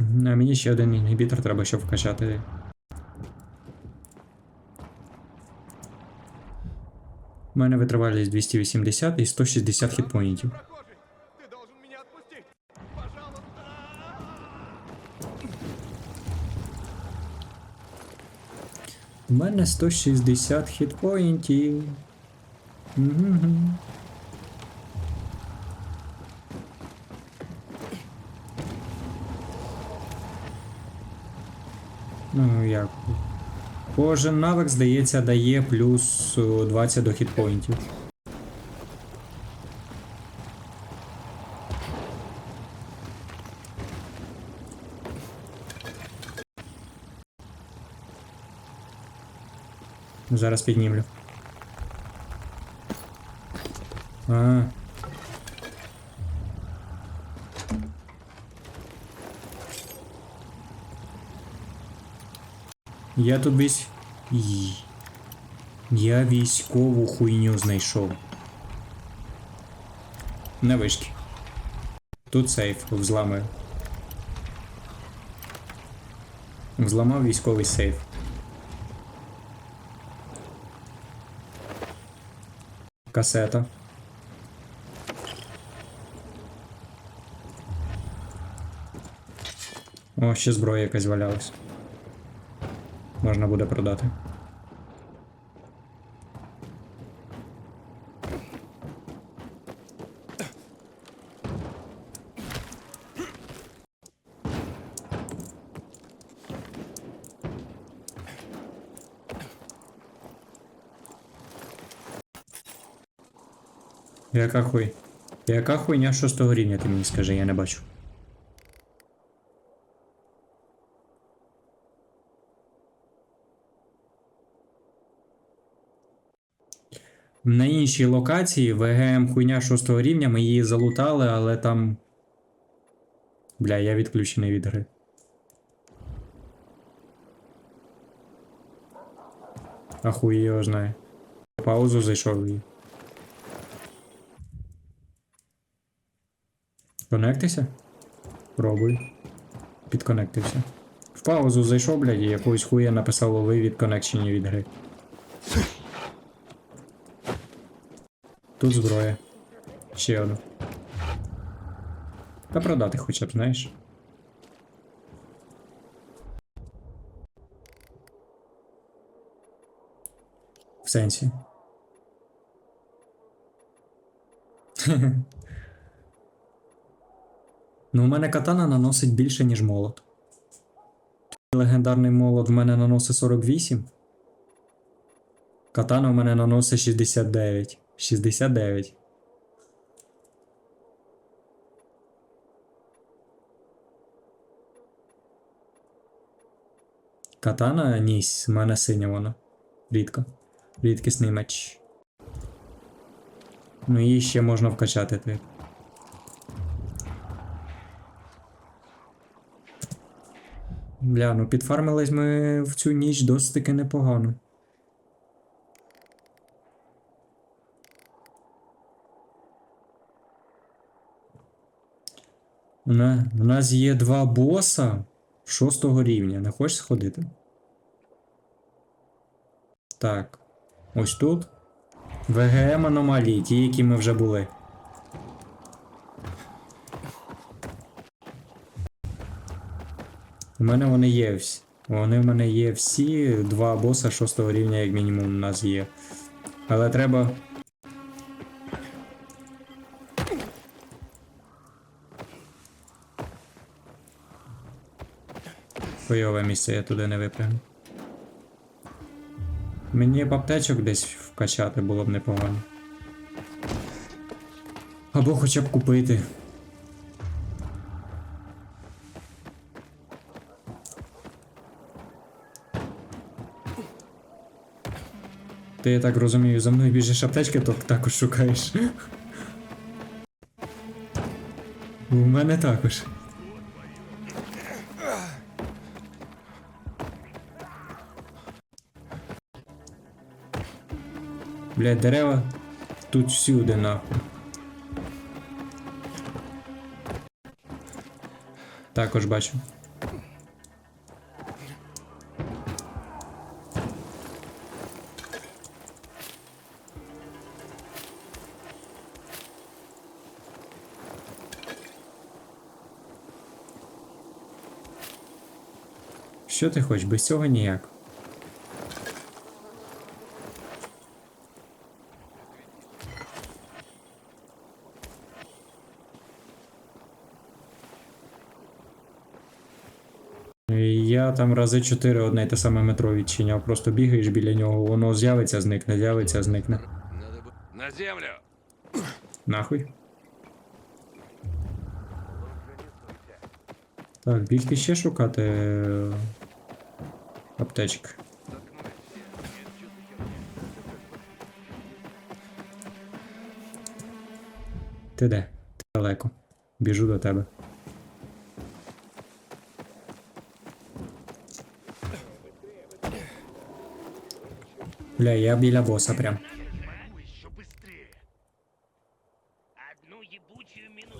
А мені ще один інгібітор треба, щоб вкачати. У мене витривалість 280 і 160 хітпоінтів. У мене 160 хітпоінтів. Мгм. Ну як? Кожен навик, здається, дає плюс о, 20 до хітпоінтів. Зараз піднімлю. А. Я тут весь. Я військову хуйню знайшов. На вишки. Тут сейф взламаю. Взламав військовий сейф. Касета. О, ще зброя якась валялась. Можна буде продати. Яка хуй? Яка хуйня шостого рівня, ти мені скажи, я не бачу. На іншій локації ВГМ хуйня шостого рівня, ми її залутали, але там. Бля, я відключений від гри. А хуй його знає. Паузу зайшов і. Конектися? Пробуй. Підконектився. В паузу зайшов, блядь, і якогось хуя написав ви від коннекшені від гри. Тут зброя. Ще одну. Та продати хоча б, знаєш. В сенсі. Ну, у мене катана наносить більше, ніж молот. Легендарний молот в мене наносить 48. Катана у мене наносить 69. 69. Катана нісь, в мене синя вона. Рідко. Рідкісний меч. Ну її ще можна вкачати тип. Бля, ну підфармились ми в цю ніч досить таки непогано. У на- У нас є два боса шостого рівня. Не хочеш сходити? Так. Ось тут. ВГМ аномалії, ті, які ми вже були. У мене вони є всі. Вони в мене є всі. Два боса шостого рівня, як мінімум, у нас є. Але треба. Хуйове місце, я туди не випрягну. Мені б аптечок десь вкачати було б непогано. Або хоча б купити. Ти я так розумію, за мною біжиш аптечки, то також шукаєш. У мене також. Бля, дерева тут всюди нахуй. Також бачу. Що ти хочеш? Без цього ніяк. Я там рази чотири одне й те саме метро відчиняв. Просто бігаєш біля нього, воно з'явиться, зникне, з'явиться, зникне. На землю! Нахуй. Так, бігти ще шукати е, аптечки. Ти де? Ти далеко. Біжу до тебе. Бля, я біля боса прям.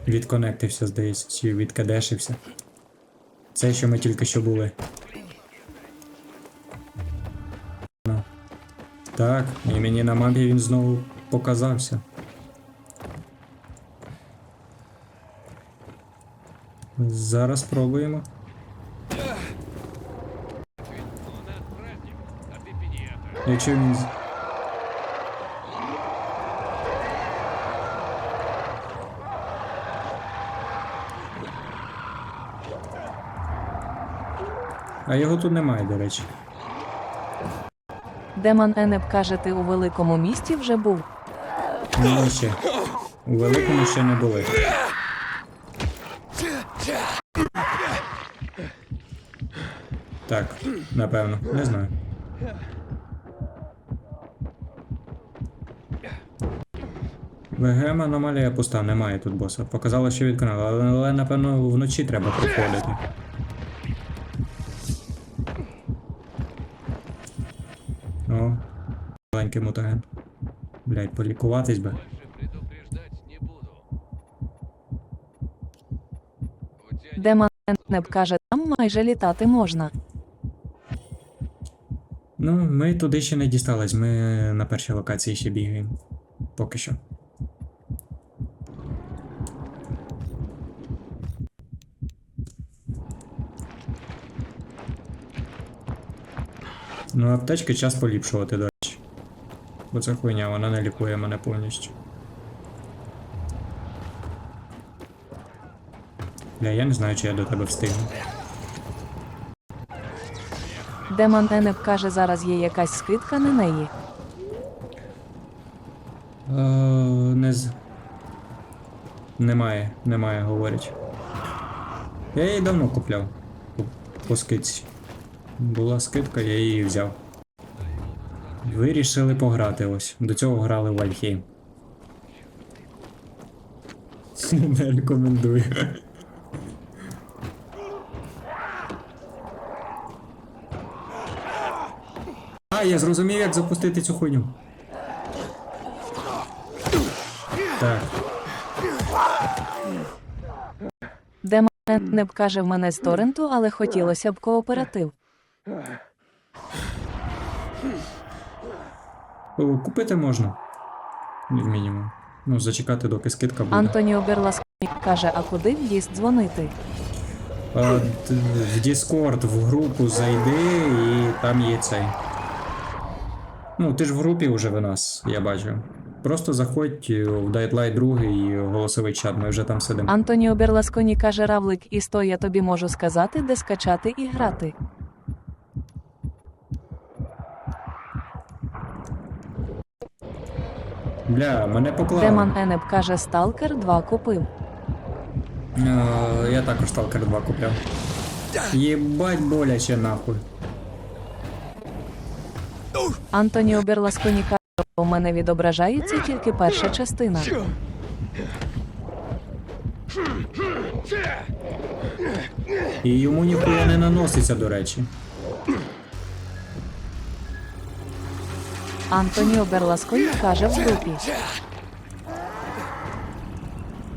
Відконектився, здається, чи відкадешився. Це що ми тільки що були. Ну. Так, і мені на мапі він знову показався. Зараз спробуємо. У нас праздник, а ты педиатр. Якщо він. А його тут немає, до речі. Демон Енеп каже, ти у великому місті вже був. Ні, ще. У великому ще не були. Так, напевно, не знаю. ВГМ аномалія пуста, немає тут боса. Показало, що відконало, але, але напевно вночі треба проходити. О, маленький мутаген. Блять, полікуватись би. Демон Енеп каже, там майже літати можна. Ну, ми туди ще не дістались, ми на першій локації ще бігаємо. Поки що. Ну, аптечки час поліпшувати, до речі. Бо це хуйня, вона не лікує мене повністю. Бля, я не знаю, чи я до тебе встигну. Демон Енеп каже, зараз є якась скидка на неї. Е, не з... Немає, немає, говорять. Я її давно купляв. По, по скидці. Була скидка, я її взяв. Вирішили пограти ось. До цього грали в Вальхейм. Не рекомендую. А, я зрозумів, як запустити цю хуйню. Так. Демон Енеп каже, в мене з торренту, але хотілося б кооператив. О, Купити можна. Як мінімум. Ну, зачекати, доки скидка буде. Антоніо Берласконі каже, а куди в діст дзвонити? А, в Discord, в групу зайди і там є цей. Ну, ти ж в групі вже в нас, я бачу. Просто заходь е, в Daylight 2 і голосовий чат, ми вже там сидимо. Антоніо Берласконі каже, Равлик, і сто я тобі можу сказати, де скачати і грати. Бля, мене поклали. Демон Енеп каже, Сталкер 2 купив. Е, я також Stalker 2 купляв. Єбать боляче нахуй. Антоніо Берласконі каже, у мене відображається тільки перша частина. І йому ніхуя не наноситься, до речі. Антоніо Берласконі каже в групі.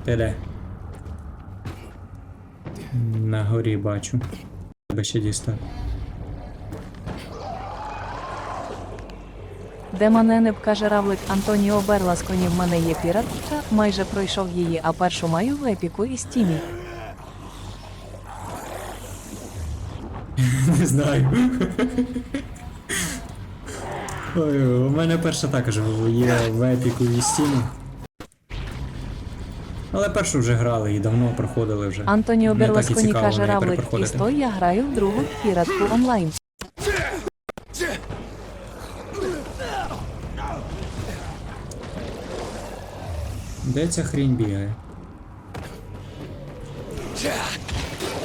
Ти де? На горі бачу. Тебе ще дістав. Демон Енеп каже Равлик Антоніо Берласконі в мене є піратка, майже пройшов її, а першу маю в епіку і стімі. Не знаю. Ой, у мене перша також є в епіку і стіну. Але першу вже грали і давно проходили вже. Антоніо Не так і Берласконі цікаво каже Равлик, і перепроходити. сто я граю в другу піратку онлайн. Де ця хрінь бігає?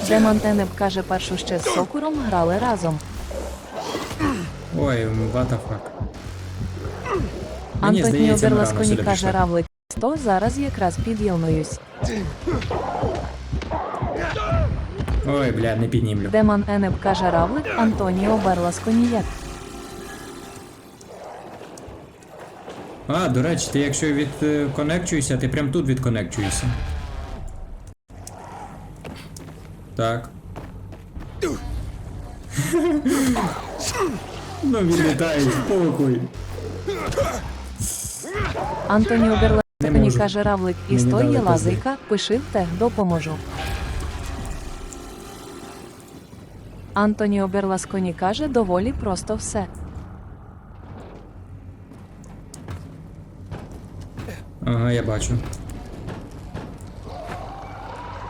Демон Енеп каже першу ще з Сокуром грали разом. Ой, what the fuck. Мені здається, ми рано каже пішли. Равлик, сто зараз якраз під'єднуюсь. Ой, бля, не піднімлю. Демон Енеп каже Равлик, Антоніо Берласконієк. А, до речі, ти якщо відконекчуєшся, ти прям тут відконекчуєшся. Так. Ну, відлітає, спокій. Антоніо Не Берласконі можу. каже Равлик, і Мені дали є пизди. лазейка, пиши в тег, допоможу. Антоніо Берласконі каже доволі просто все. Ага, я бачу.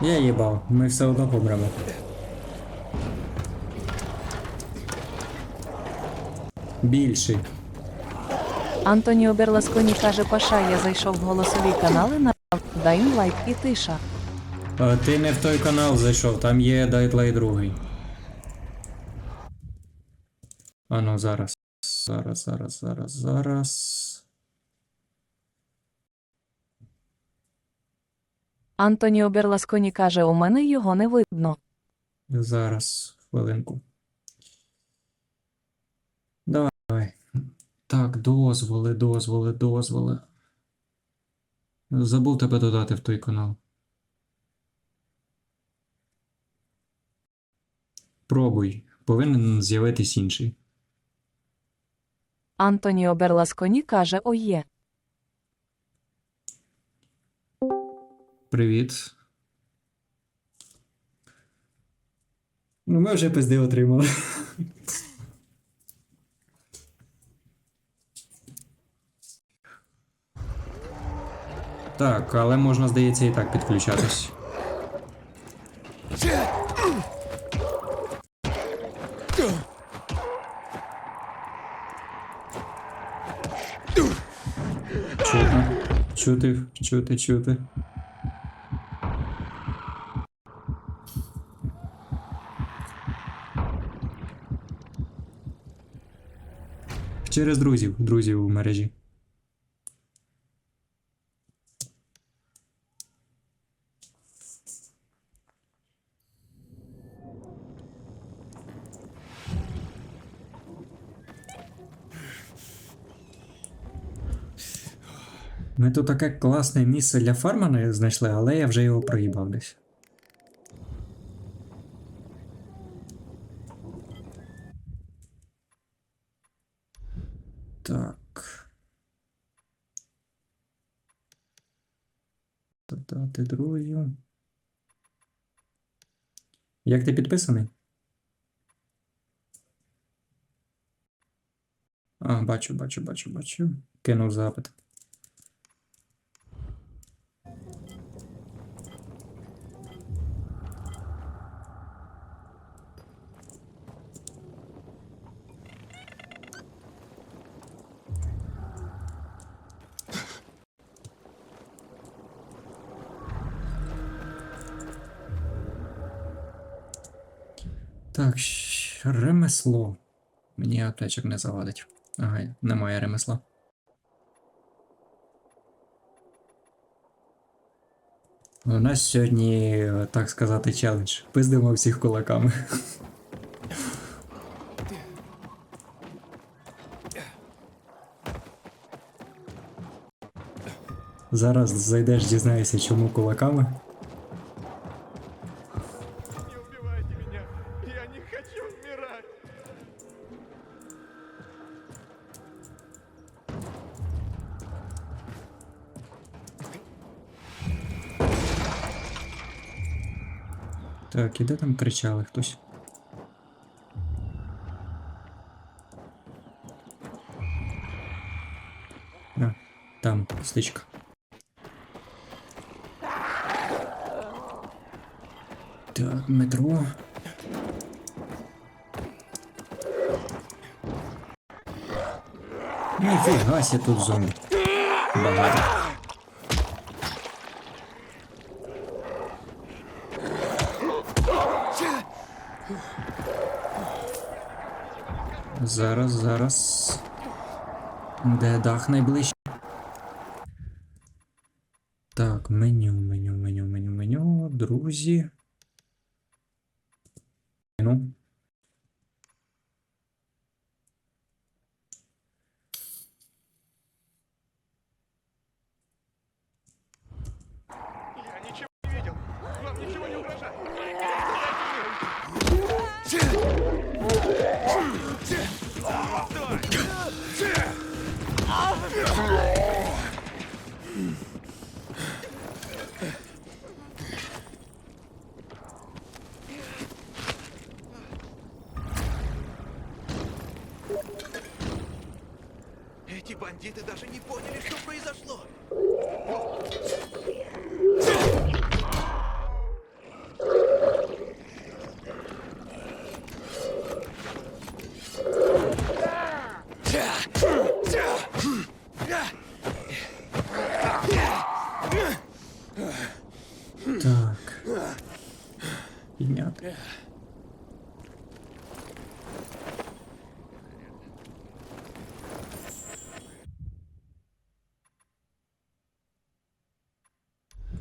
Я їбав, ми все одно помремо. Більший. Антоніо Берласконі каже Паша, я зайшов в голосові канали на дай лайк і тиша. А, ти не в той канал зайшов, там є Дайтлай другий. А ну зараз. Зараз, зараз, зараз, зараз. Антоніо Берласконі каже, у мене його не видно. Зараз, хвилинку. Давай. давай. Так, дозволи, дозволи, дозволи. Забув тебе додати в той канал. Пробуй. Повинен з'явитись інший. Антоніо Берласконі каже Оє. Привіт. Ну, ми вже пизди отримали. Так, але можна, здається, і так підключатись. Чутно. Чути, чути, чути. Через друзів, друзів у мережі. Тут таке класне місце для фармана знайшли, але я вже його проїбав десь. Так. Додати друзів. Як ти підписаний? А, бачу, бачу, бачу, бачу. Кинув запит. Так, ремесло. Мені аптечок не завадить. Ага, немає ремесла. У нас сьогодні, так сказати, челендж. Пиздимо всіх кулаками. Зараз зайдеш, дізнаєшся, чому кулаками. Чуваки, де там кричали хтось? А, там стичка. Так, метро. нифига себе тут зомбі. Багато. Зараз, зараз. Де дах найближче? Так, меню, меню, меню, меню, меню, друзі. Ну. Я ничего не видел. Вам ничего не угрожает. Эти бандиты даже не поняли, что произошло. Так. Підняти.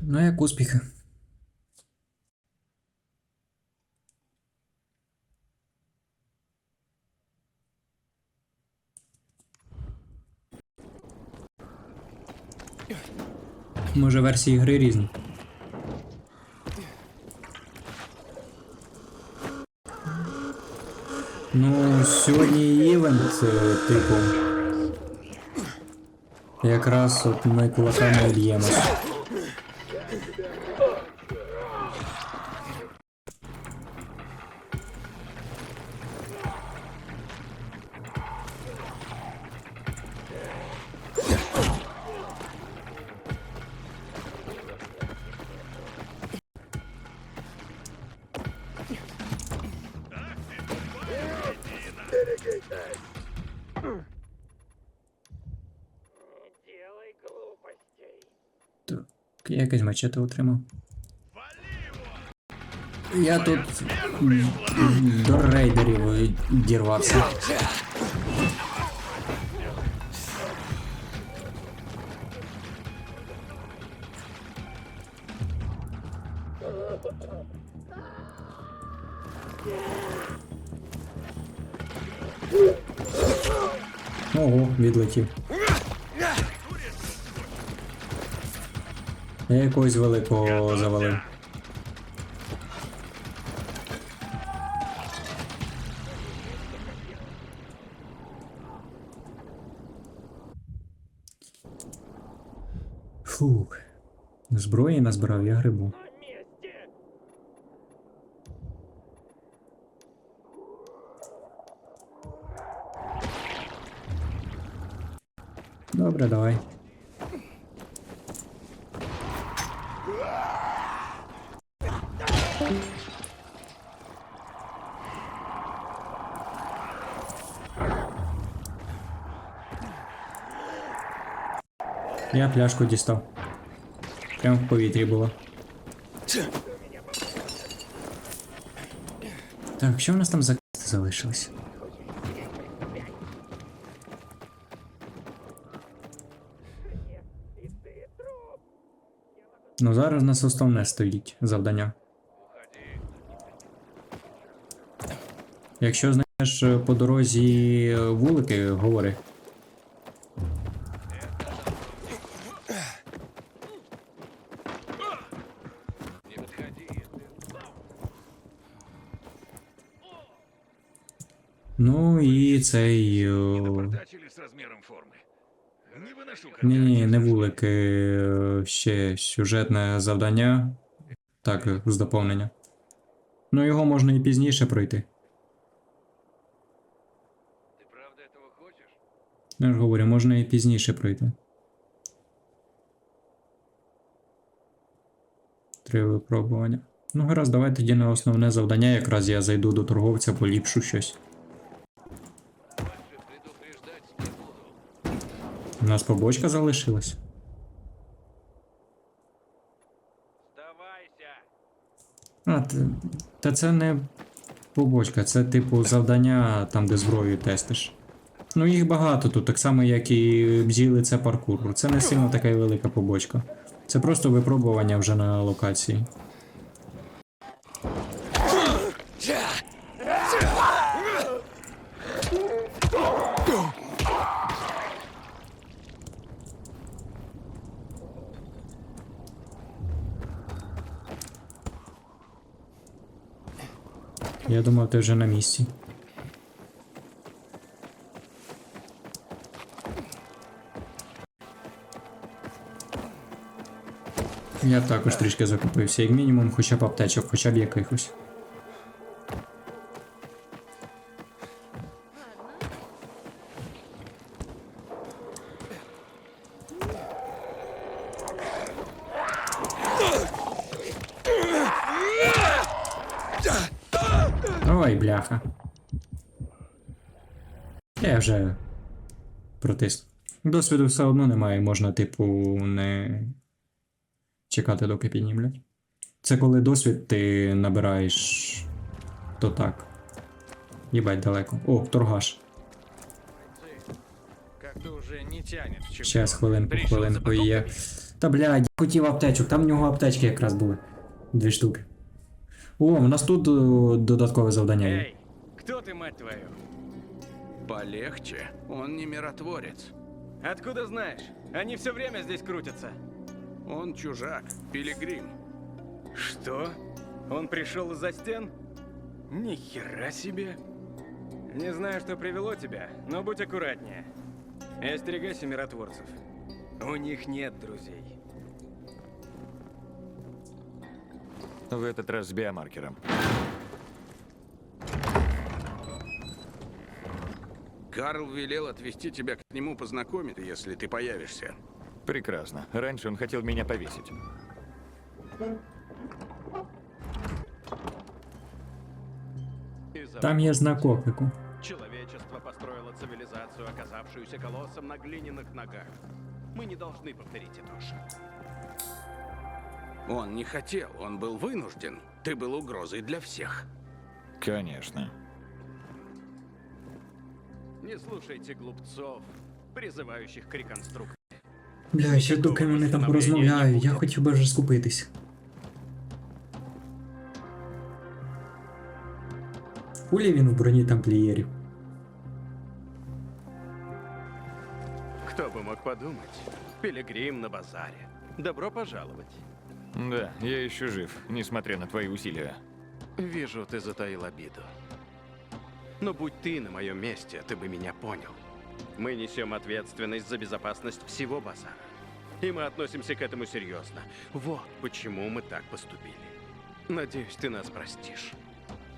Ну, як успіхи? Може версії гри різні. Ну, сьогодні івент, е, типу. Якраз от ми кулаками б'ємось. мачете отримав. Я тут м, до рейдерів е, дірвався. Ого, відлетів. Я якогось великого завалив. Фух. Зброї назбирав я грибу. Добре, давай. Я пляшку дістав. Прям в повітрі було. Так, що в нас там за квести залишилось? Ну зараз у нас основне стоїть завдання. Якщо знаєш по дорозі е, вулики, говори. Тоді цей. Ні, е, ні, не вулики. Е, ще сюжетне завдання. Так, з доповнення. Ну його можна і пізніше пройти. Ти правда цього хочеш? Я ж говорю, можна і пізніше пройти. Три випробування. Ну гаразд, давай тоді на основне завдання, якраз я зайду до торговця, поліпшу щось. У нас побочка залишилась. А, та це не побочка, це типу завдання там, де зброю тестиш. Ну, їх багато тут, так само, як і бзіли, це паркур. Це не сильно така велика побочка. Це просто випробування вже на локації. Я думав, ти вже на місці. Я також трішки закупився, як мінімум, хоча б аптечок, хоча б якихось. Досвіду все одно немає, можна, типу, не чекати, доки піднімлять. Це коли досвід ти набираєш. То так. Їбать далеко. О, торгаш. В Щас, хвилинку, хвилинку і є. Та блядь, я хотів аптечок, там в нього аптечки якраз були. Дві штуки. О, у нас тут додаткове завдання є. Эй, кто ты, мать твою? Полегче. Он не миротворец. Откуда знаешь? Они все время здесь крутятся. Он чужак, пилигрим. Что? Он пришел из-за стен? Ни хера себе. Не знаю, что привело тебя, но будь аккуратнее. И остерегайся миротворцев. У них нет друзей. В этот раз с биомаркером. Карл велел отвезти тебя к нему познакомить, если ты появишься. Прекрасно. Раньше он хотел меня повесить. Там є знак оклику. Человечество построило цивилизацию, оказавшуюся колоссом на глиняных ногах. Мы не должны повторить эту ошибку. Он не хотел, он был вынужден. Ты был угрозой для всех. Конечно. Не слушайте глупцов, призывающих к реконструкции. Бля, ще доки вони там розмовляють, я хотів би вже скупитись. Хулі він в броні тамплієрів. Кто бы мог подумать? Пилигрим на базаре. Добро пожаловать. Да, я еще жив, несмотря на твои усилия. Вижу, ты затаил обиду. Но будь ты на моем месте, ты бы меня понял. Мы несем ответственность за безопасность всего базара. И мы относимся к этому серьезно. Вот почему мы так поступили. Надеюсь, ты нас простишь.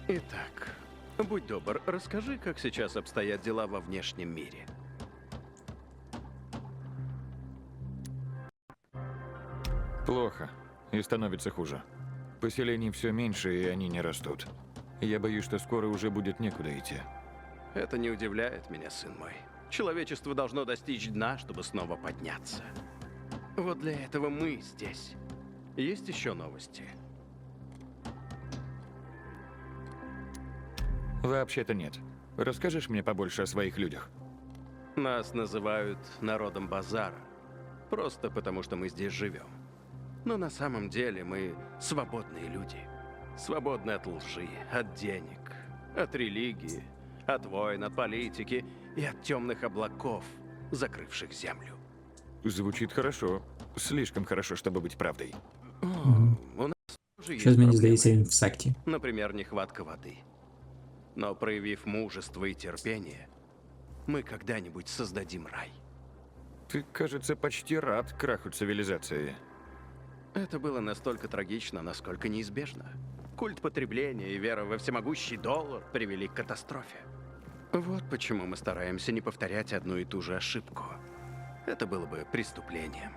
Итак, будь добр, расскажи, как сейчас обстоят дела во внешнем мире. Плохо. И становится хуже. Поселений все меньше, и они не растут. Я боюсь, что скоро уже будет некуда идти. Это не удивляет меня, сын мой. Человечество должно достичь дна, чтобы снова подняться. Вот для этого мы здесь. Есть еще новости? Вообще-то нет. Расскажешь мне побольше о своих людях? Нас называют народом базара. Просто потому, что мы здесь живем. Но на самом деле мы свободные люди Свободны от лжи, от денег, от религии, от войн, от политики и от темных облаков, закрывших землю. Звучит хорошо. Слишком хорошо, чтобы быть правдой. О, у нас тоже есть Щось мені проблемы. здається, він в секті. Например, нехватка воды. Но проявив мужество и терпение, мы когда-нибудь создадим рай. Ты, кажется, почти рад краху цивилизации. Это было настолько трагично, насколько неизбежно. Культ потребления и вера во всемогущий доллар привели к катастрофе. Вот почему мы стараемся не повторять одну и ту же ошибку. Это было бы преступлением.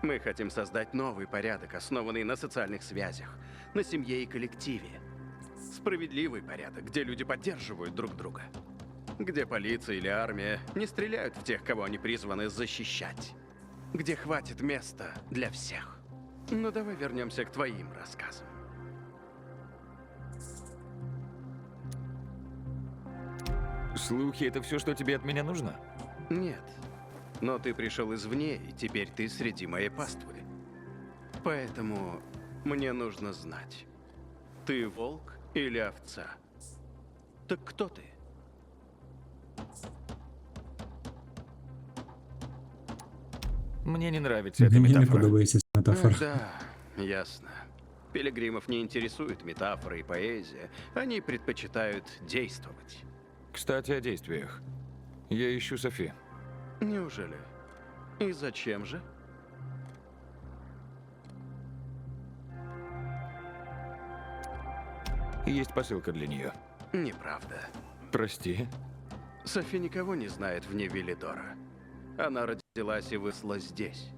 Мы хотим создать новый порядок, основанный на социальных связях, на семье и коллективе. Справедливый порядок, где люди поддерживают друг друга. Где полиция или армия не стреляют в тех, кого они призваны защищать. Где хватит места для всех. Но давай вернемся к твоим рассказам. Слухи — это все, что тебе от меня нужно? Нет. Но ты пришел извне, и теперь ты среди моей паствы. Поэтому мне нужно знать, ты волк или овца? Так кто ты? Мне не нравится эта Мені не метафора. подобається ця метафора. Ах, да, ясно. Пилигримов не интересует метафоры и поэзия. Они предпочитают действовать. Кстати, о действиях. Я ищу Софи. Неужели? И зачем же? Есть посылка для нее. Неправда. Прости. Софи никого не знает вне Велидора. Она родилась и выросла здесь.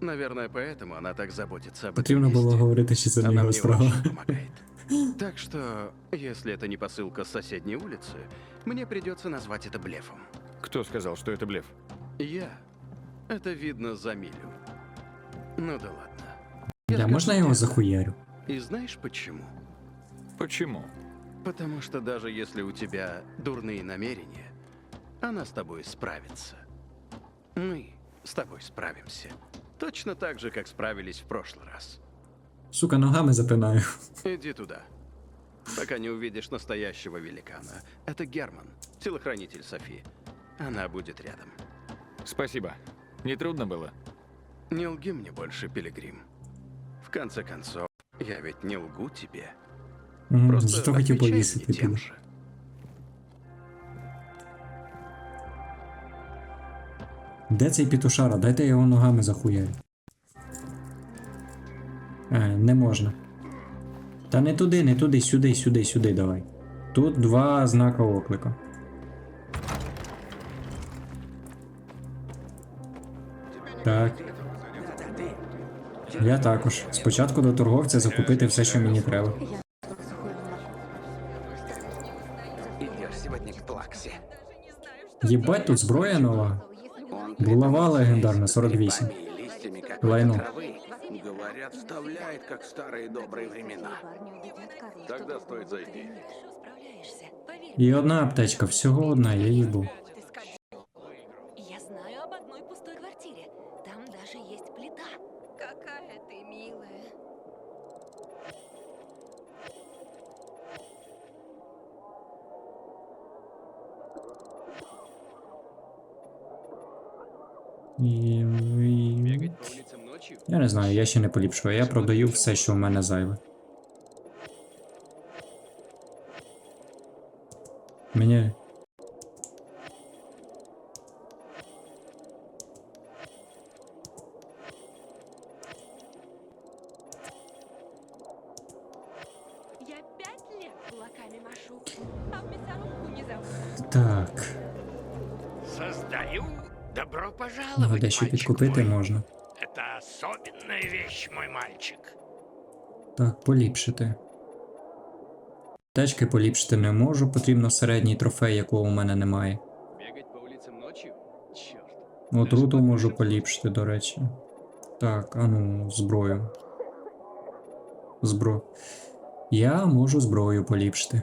Наверное, поэтому она так заботится об этом Потрібно було месте. говорити, що це не Она його мне справа. очень помогает. Так что, если это не посылка с соседней улицы, мне придется назвать это блефом. Кто сказал, что это блеф? Я. Это видно за милю. Ну да ладно. Я скажу можна його тебе. захуярю? И знаешь почему? Почему? Потому что даже если у тебя дурные намерения, она с тобой справится. Мы с тобой справимся. Точно так же, как справились в прошлый раз. Сука, ногами запинаю. Иди туда. Пока не увидишь настоящего великана. Это Герман, телохранитель Софи. Она будет рядом. Спасибо. Не трудно было? Не лги мне больше, Пилигрим. В конце концов, я ведь не лгу тебе. Мгм, Просто Зато хотів отвечай повісити мне тем же. Де цей пітушара? Дайте я його ногами захуярю. Е, не можна. Та не туди, не туди, сюди, сюди, сюди давай. Тут два знака оклика. Так. Я також. Спочатку до торговця закупити все, що мені треба. Єбать, тут зброя нова. Булава легендарна, 48. Лайно. Говорят, вставляет, как старые добрые времена. Тогда стоит зайти. І одна аптечка, всього одна, я їбу. Знаю, я ще не поліпшую. Я продаю все, що в мене зайве. Мені. Так. Создаю добро Ну, дещо підкупити можна. Поліпшити. Течки поліпшити не можу, потрібно середній трофей, якого у мене немає. Отруту можу поліпшити, до речі. Так, а ну, зброю. Збро. Я можу зброю поліпшити.